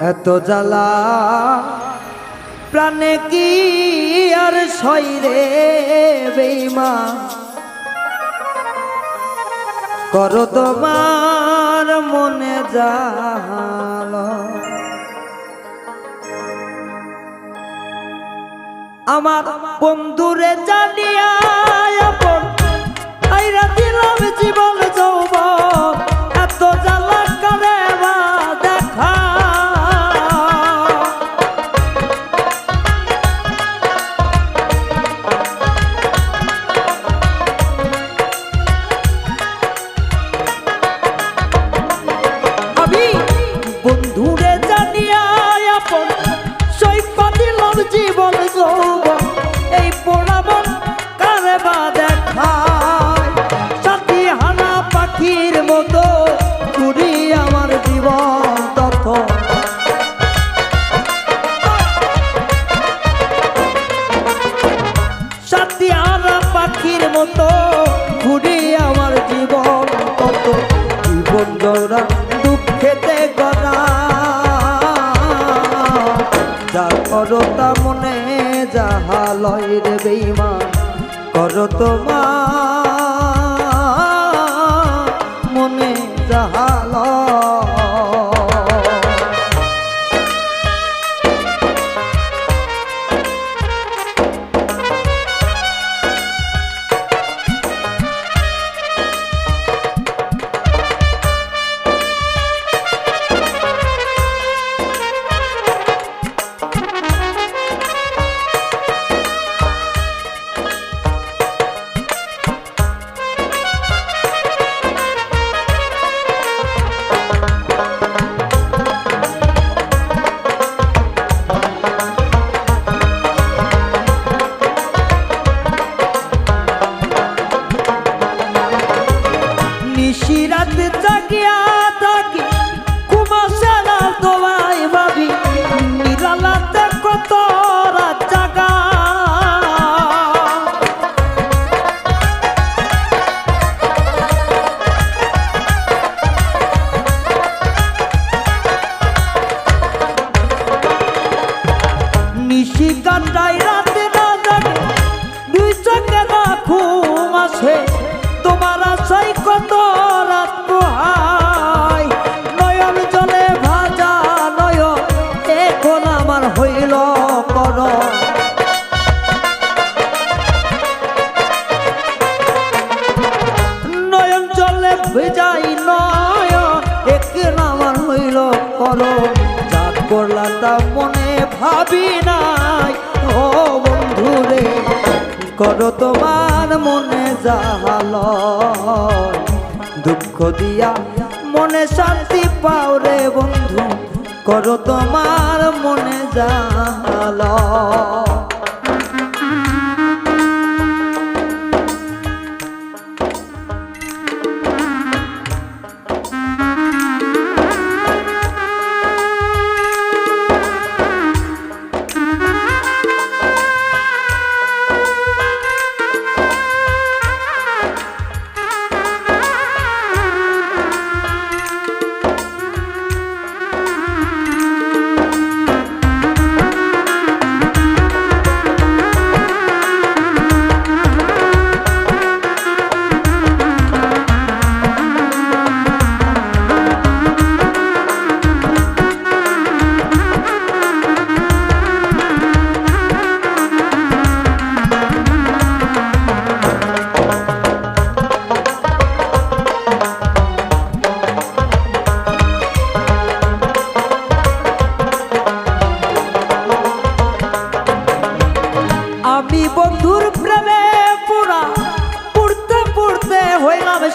এত জ্বালা, প্রাণে কি আর সইরে বেইমা? করো তোমার মনে জাল আমার বন্ধুরে জানিয়া দিলাম জীবন যৌবন। বন্ধুরে জানিয়া আপন দিলাম জীবন যৌবন। এই পোড়াবন কারে বা দেখায়? সাথী হানা পাখির মতো চুরি আমার জীবন তথ্য। সাথী পাখির মতো ঘুরি আমার জীবন কত জীবন জোড়া দুঃখেতে যা করো তা মনে যাহা লয় রে বেইমা করো তোমার মনে যাহা নিশিরাত জাগিয়া থাকি কুমাশারা তোমায় ভাবি নিরালাতে কত রাত নিশি তা মনে ভাবি নাই। ও বন্ধুরে করো তোমার মনে জাহাল দুঃখ দিয়া মনে শান্তি পাও রে বন্ধু, করো তোমার মনে জাহাল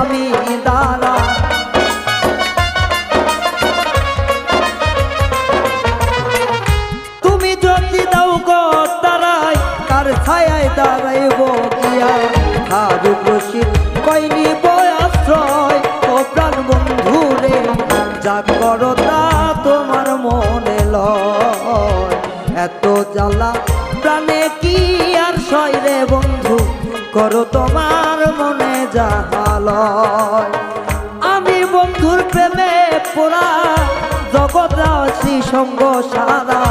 আমি তুমি যদি দাও গো তারাই, কার কইনি বয়াশ্রয় ও বন্ধু রে যা করো তা তোমার মনে লয়। এত জ্বালা, প্রাণে কি আর সয় রে বন্ধু? করো তোমার জাহালয় আমি বন্ধুর প্রেমে পোড়া জগৎ সঙ্গ সারা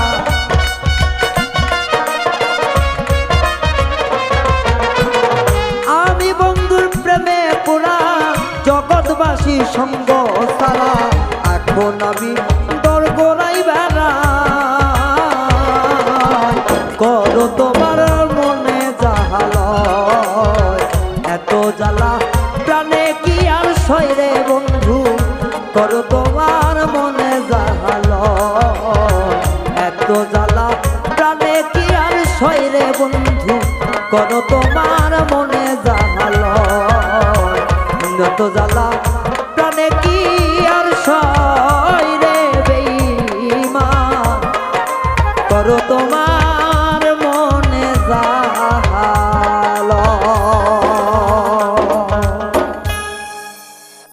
জ্বালা প্রাণে কি আর সয় রে বন্ধু? কর তোমার মনে জানালো। যত জ্বালা। প্রাণে কি আর সয়